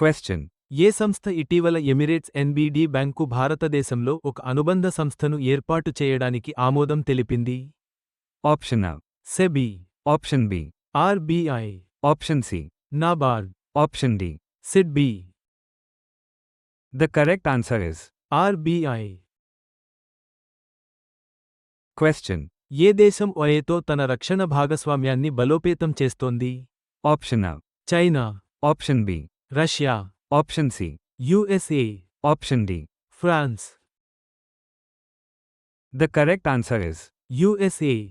Question. ఏ సంస్థ ఇటీవల Emirates NBD bank భారతదేశంలో ఒక అనుబంధ సంస్థను ఏర్పాటు చేయడానికి ఆమోదం తెలిపింది Option A. SEBI Option B. RBI Option C. NABARD Option D. SIDBI The correct answer is. RBI Question. ఏ దేశం ఒయేతో తన రక్షణ భాగస్వామ్యాన్ని బలోపేతం చేస్తోంది Option A. China Option B. Russia option C. USA option D. France. The correct answer is USA.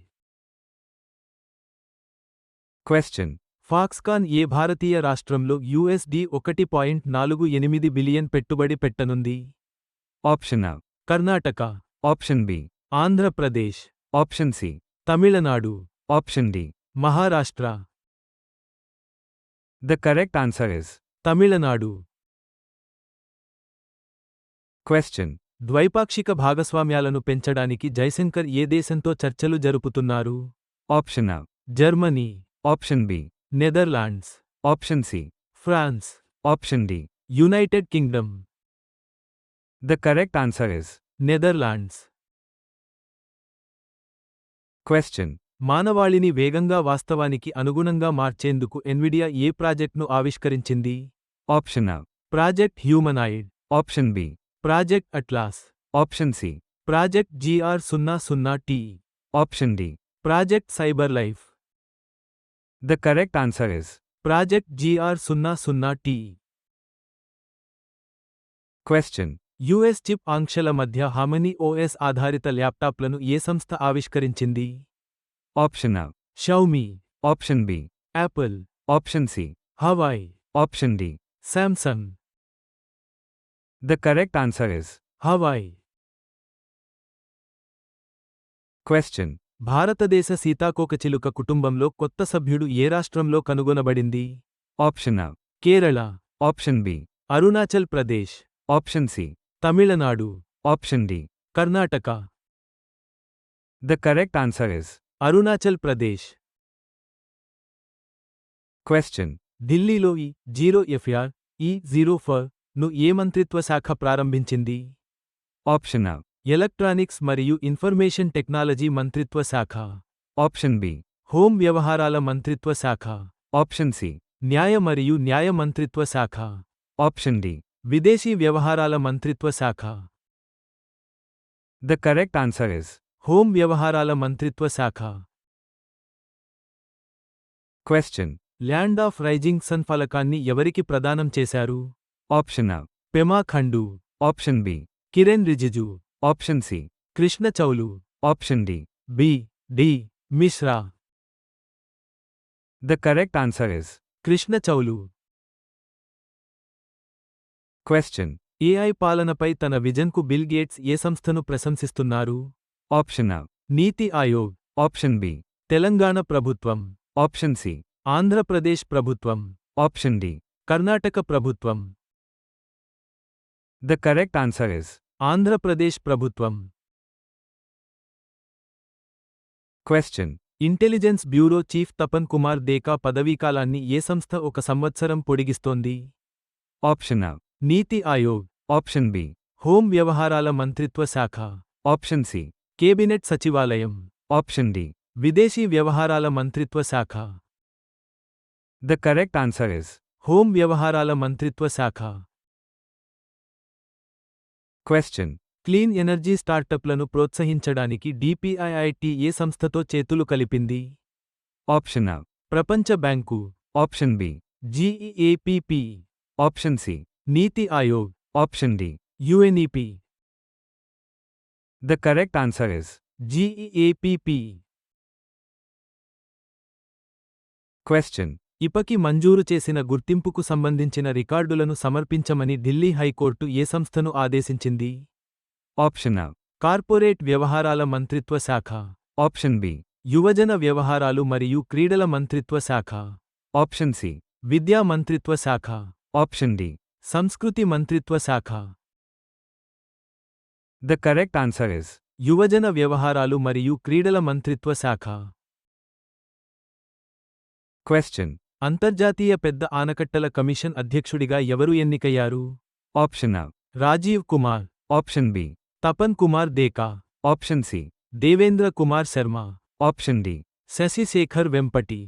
Question Foxconn ఏ భారతీయ రాష్ట్రంలో యుఎస్డి ఒకటి పాయింట్ నాలుగు ఎనిమిది బిలియన్ పెట్టుబడి పెట్టనుంది? Option A Karnataka. Option B. Andhra Pradesh. Option C. Tamil Nadu. Option D. Maharashtra. The correct answer is Tamil Nadu Question. ద్వైపాక్షిక భాగస్వామ్యాలను పెంచడానికి జైశంకర్ ఏ దేశంతో చర్చలు జరుపుతున్నారు Option A. Germany Option B. Netherlands Option C. France Option D. United Kingdom The correct answer is. Netherlands Question. మానవాళిని వేగంగా వాస్తవానికి అనుగుణంగా మార్చేందుకు ఎన్విడియా ఏ ప్రాజెక్ట్ను ఆవిష్కరించింది Option A. Project humanoid Option B. Project Atlas Option C. Project GR సున్నా సున్నా T Option D. Project cyber life The correct answer is. Project GR సున్నా సున్నా టీ Question. యుఎస్ చిప్ ఆంక్షల మధ్య హామనీ ఓఎస్ ఆధారిత ల్యాప్టాప్లను ఏ సంస్థ ఆవిష్కరించింది option A Xiaomi option B Apple option C Huawei option D Samsung the correct answer is Huawei question భారతదేశ సీతాకోక చిలుక కుటుంబంలో కొత్త సభ్యుడు ఏ రాష్ట్రంలో కనుగొనబడింది? Option A Kerala. Option B Arunachal Pradesh. Option C Tamil Nadu. Option D Karnataka. The correct answer is Arunachal Pradesh Question. ఢిల్లీలో E zero FIR E zero ఫర్ను ఏ మంత్రిత్వ శాఖ ప్రారంభించింది Option A. ఎలక్ట్రానిక్స్ మరియు ఇన్ఫర్మేషన్ టెక్నాలజీ మంత్రిత్వ శాఖ Option B. Home వ్యవహారాల మంత్రిత్వ శాఖ Option C. న్యాయ మరియు న్యాయ మంత్రిత్వ శాఖ Option D. విదేశీ వ్యవహారాల మంత్రిత్వ శాఖ The correct answer is. Home వ్యవహారాల మంత్రిత్వ శాఖ Question. Land of rising sun ఫలకాన్ని ఎవరికి ప్రదానం చేశారు Option A. Pema Khandu Option B. Kiren Rijiju Option C. Krishna Chaulu Option D. B D Mishra The correct answer is. Krishna Chaulu Question. AI పాలనపై తన విజన్కు bill gates ఏ సంస్థను ప్రశంసిస్తున్నారు Option A. NITI Aayog Option B. Telangana ప్రభుత్వం Option C. Andhra Pradesh ప్రభుత్వం Option D. Karnataka ప్రభుత్వం The correct answer is. Andhra Pradesh ప్రభుత్వం Question. Intelligence bureau chief Tapan Kumar Deka పదవీకాలాన్ని ఏ సంస్థ ఒక సంవత్సరం పొడిగిస్తోంది Option A. NITI Aayog Option B. Home వ్యవహారాల మంత్రిత్వ శాఖ Option C. కేబినెట్ సచివాలయం Option D. విదేశీ వ్యవహారాల మంత్రిత్వ శాఖ The correct answer is. Home వ్యవహారాల మంత్రిత్వ శాఖ Question. క్లీన్ ఎనర్జీ స్టార్టప్లను ప్రోత్సహించడానికి డిపిఐఐటి ఏ సంస్థతో చేతులు కలిపింది Option A. ప్రపంచ bank Option B. GEAPP Option C. NITI Aayog Option D. UNEP The correct answer is. GEAPP Question. ఇపకి మంజూరు చేసిన గుర్తింపుకు సంబంధించిన రికార్డులను సమర్పించమని ఢిల్లీ హైకోర్టు ఏ సంస్థను ఆదేశించింది A. కార్పొరేట్ వ్యవహారాల మంత్రిత్వ శాఖ Option B. యువజన వ్యవహారాలు మరియు క్రీడల మంత్రిత్వ శాఖ Option C. విద్యా మంత్రిత్వ శాఖ Option D. సంస్కృతి మంత్రిత్వ శాఖ The correct answer is. యువజన వ్యవహారాలు మరియు క్రీడల మంత్రిత్వ శాఖ Question. అంతర్జాతీయ పెద్ద ఆనకట్టల కమిషన్ అధ్యక్షుడిగా ఎవరు ఎన్నికయ్యారు Option A. Rajiv Kumar Option B. Tapan Kumar దేకా Option C. Devendra Kumar Sharma Option D. Shashi Shekhar Vempati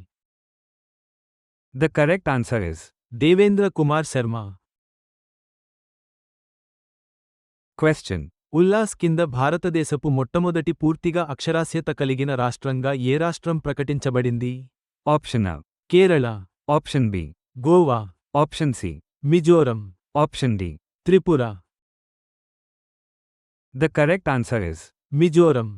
The correct answer is Devendra Kumar Sharma Question. Ullas కింద భారతదేశపు మొట్టమొదటి పూర్తిగా అక్షరాస్యత కలిగిన రాష్ట్రంగా ఏ రాష్ట్రం ప్రకటించబడింది Option A. Kerala Option B. Goa Option C. Mizoram Option D. Tripura The correct answer is Mizoram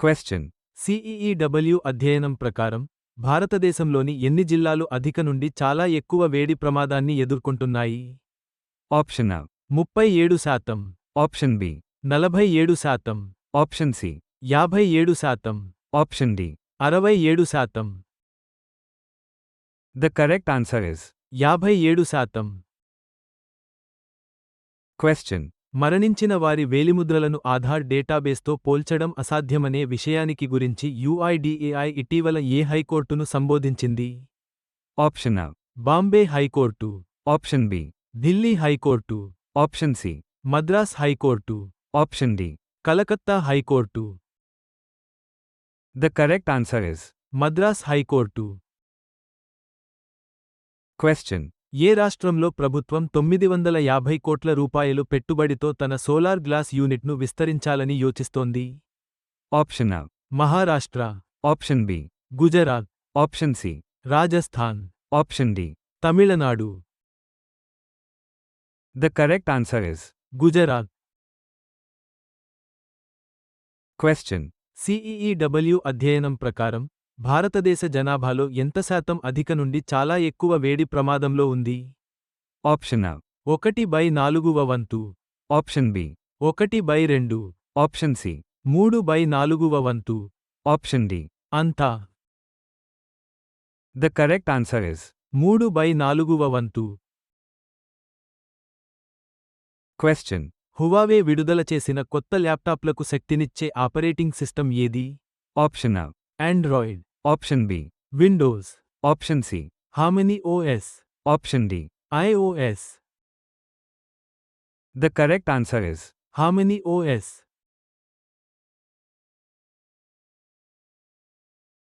Question. సిఈఈడబ్ల్యూ అధ్యయనం ప్రకారం భారతదేశంలోని ఎన్ని జిల్లాలు అధిక నుండి చాలా ఎక్కువ వేడి ప్రమాదాన్ని ఎదుర్కొంటున్నాయి Option A. ముప్పై ఏడు శాతం Option B. నలభై ఏడు శాతం Option C. యాభై ఏడు శాతం Option D. అరవై ఏడు శాతం The correct answer is యాభై ఏడు శాతం Question. మరణించిన వారి వేలిముద్రలను ఆధార్ డేటాబేస్తో పోల్చడం అసాధ్యమనే విషయానికి గురించి యుఐడిఏఐ ఇటీవల ఏ హైకోర్టును సంబోధించింది A. Bombay high court Option B. Delhi high court Option C. Madras high court Option D. Calcutta high court The correct answer is Madras high court Question. ఏ రాష్ట్రంలో ప్రభుత్వం తొమ్మిది వందల యాభై కోట్ల రూపాయలు పెట్టుబడితో తన సోలార్ గ్లాస్ యూనిట్ను విస్తరించాలని యోచిస్తోంది Option A. Maharashtra Option B. Gujarat Option C. Rajasthan Option D. Tamil Nadu The correct answer is Gujarat Question. సిఈఈడబ్ల్యూ అధ్యయనం ప్రకారం భారతదేశ జనాభాలో ఎంత శాతం అధిక నుండి చాలా ఎక్కువ వేడి ప్రమాదంలో ఉంది Option A. ఒకటి బై నాలుగువ వంతు Option B. ఒకటి బై రెండు Option C. మూడు బై నాలుగువ వంతు Option D. అంతా The correct answer is మూడు బై నాలుగువ వంతు Question. హువావే విడుదల చేసిన కొత్త ల్యాప్టాప్లకు శక్తినిచ్చే ఆపరేటింగ్ సిస్టమ్ ఏది Option A. Android Option B. Windows Option C. Harmony OS Option D. IOS The correct answer is Harmony OS